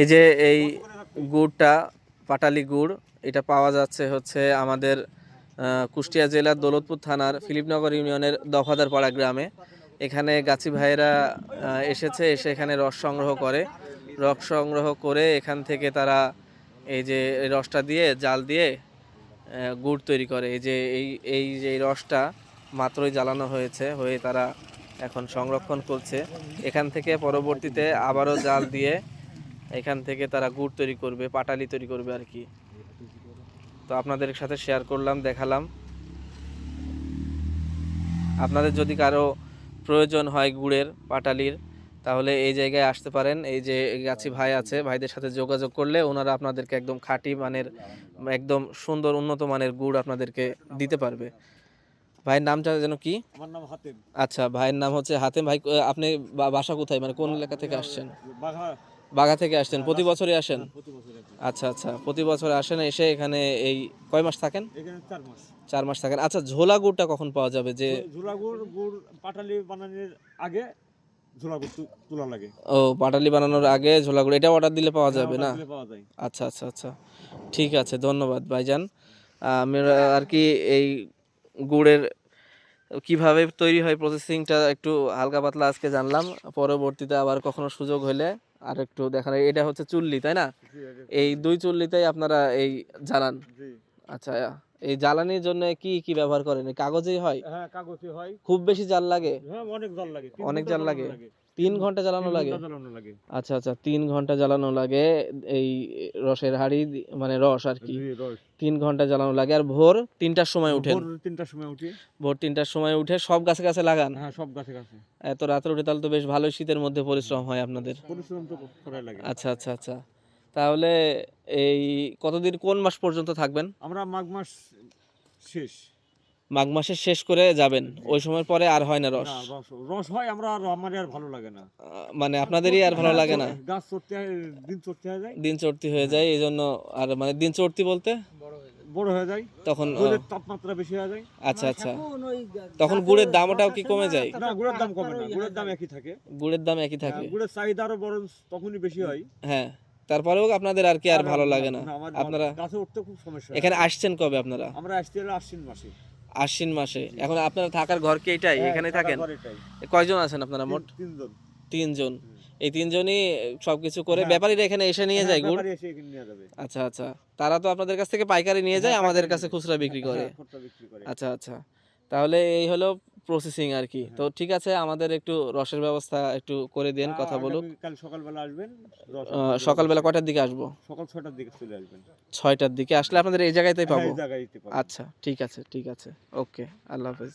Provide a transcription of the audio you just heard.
এই যে এই গুড়টা, পাটালি গুড়, এটা পাওয়া যাচ্ছে হচ্ছে আমাদের কুষ্টিয়া জেলার দৌলতপুর থানার ফিলিপনগর ইউনিয়নের দফাদারপাড়া গ্রামে। এখানে গাছি ভাইয়েরা এসেছে, এসে এখানে রস সংগ্রহ করে। রস সংগ্রহ করে এখান থেকে তারা এই যে রসটা দিয়ে, জাল দিয়ে গুড় তৈরি করে। এই যে এই এই যে রসটা মাত্রই জ্বালানো হয়েছে, হয়ে তারা এখন সংরক্ষণ করছে। এখান থেকে পরবর্তীতে আবারও জাল দিয়ে এখান থেকে তারা গুড় তৈরি করবে, পাটালি তৈরি করবে আর কি। তো আপনাদের সাথে শেয়ার করলাম, দেখালাম। আপনাদের যদি কারও প্রয়োজন হয় গুড়ের, পাটালির, তাহলে এই জায়গায় আসতে পারেন। এই যে গাছি ভাই আছে, ভাইদের সাথে যোগাযোগ করলে ওনারা আপনাদেরকে একদম খাঁটি মানের, একদম সুন্দর, উন্নত মানের গুড় আপনাদেরকে দিতে পারবে। ভাইয়ের নামটা যেন কি? আমার নাম হাতেম। আচ্ছা ভাইয়ের নাম হচ্ছে হাতেম। ভাই আপনি বাসা কোথায়? মানে কোন এলাকা থেকে আসছেন? বাঘা। থেকে আসছেন। প্রতি বছরই আসেন? আসে। আচ্ছা আচ্ছা প্রতি বছর আসেন এসে এখানে এই কয় মাস থাকেন? চার মাস। থাকেন। আচ্ছা ঝোলা গুড়টা কখন পাওয়া যাবে? যে ঝুলা গুড় গুড় পাটালি বানানোর আগে ঝুলা গুড় তোলা লাগে। ও পাটালি বানানোর আগে ঝোলা গুড়। এটা অর্ডার দিলে পাওয়া যাবে না? আচ্ছা আচ্ছা আচ্ছা। ঠিক আছে ধন্যবাদ ভাইজান। আমি আর কি এই গুড়ের কীভাবে তৈরি হয় প্রসেসিংটা একটু হালকা পাতলা আজকে জানলাম পরবর্তীতে আবার কখনো সুযোগ হলে আর একটু দেখানো এটা হচ্ছে চুল্লি তাই না? এই দুই চুল্লিতেই আপনারা এই জ্বালান। আচ্ছা এই জ্বালানির জন্য কি কি ব্যবহার করেন? কাগজেই হয়? হ্যাঁ কাগজে হয়। খুব বেশি জাল লাগে? হ্যাঁ অনেক জাল লাগে। অনেক জাল লাগে? তিন ঘণ্টা জ্বালানো লাগে? আচ্ছা আচ্ছা তিন ঘণ্টা জ্বালানো লাগে এই রসের হাড়ি মানে রস আর কি। রস। তিন ঘণ্টা জ্বালানো লাগে আর ভোর তিনটার সময় উঠে ভোর তিনটার সময় উঠি। ভোর তিনটার সময় উঠে সব গাছে গাছে লাগান। হ্যাঁ সব গাছে গাছে। এত রাত্রে উঠে তাহলে তো বেশ ভালোই শীতের মধ্যে পরিশ্রম হয় আপনাদের। পরিশ্রম তো করাই লাগে। আচ্ছা আচ্ছা আচ্ছা। তাহলে এই কতদিন কোন মাস পর্যন্ত থাকবেন? আমরা মাঘ মাস শেষ। মাঘ মাসের শেষ করে যাবেন। ওই সময় পরে আর হয় না রস। রস রস হয় আমরা আর আমার আর ভালো লাগে না। মানে আপনাদেরই আর ভালো লাগে না? গাছ চড়তে দিন চড়তে হয়ে যায়। দিন চড়তি হয়ে যায় এই জন্য আর মানে দিন চড়তি বলতে? বড় হয়ে যায়। তখন তাপমাত্রা বেশি হয়ে যায়। আচ্ছা আচ্ছা। তখন গুড়ের দামটাও কি কমে যায়? না গুড়ের দাম কমে না গুড়ের দাম একই থাকে। গুড়ের দাম একই থাকে। গুড়ের চাহিদা আরও বরং তখনই বেশি হয়। হ্যাঁ তারপরেও আপনাদের আর কি আর ভালো লাগে না। আপনারা গাছে উঠতে খুব সমস্যা এখানে আসছেন কবে আপনারা? আমরা আসতে হলে আশ্বিন মাসে। আশ্বিন মাসে। এখন আপনারা থাকার ঘর কি এটাই? হ্যাঁ, এখানে থাকেন? কয়জন আছেন আপনারা মোট? তিনজন। তিনজন। এই তিনজনই সবকিছু করে হ্যাঁ। ব্যাপারীরা এখানে এসে নিয়ে যায় গুড়? আচ্ছা আচ্ছা। তারা তো আপনাদের কাছ থেকে পাইকারি নিয়ে যায় আমাদের কাছে হ্যাঁ, খুচরা বিক্রি করে। আচ্ছা আচ্ছা। তাহলে এই হলো প্রসেসিং আর কি তো ঠিক আছে আমাদের একটু রসের ব্যবস্থা একটু করে দেন কথা বলুক। কাল সকালবেলা আসবেন সকালবেলা কয়টার দিকে আসব? সকাল ছয়টার দিকে চলে আসবেন। ছয়টার দিকে। আসলে আপনাদের এই জায়গাতেই তাই হ্যাঁ, পাবো। আচ্ছা ঠিক আছে ঠিক আছে। ওকে আল্লাহ হাফেজ।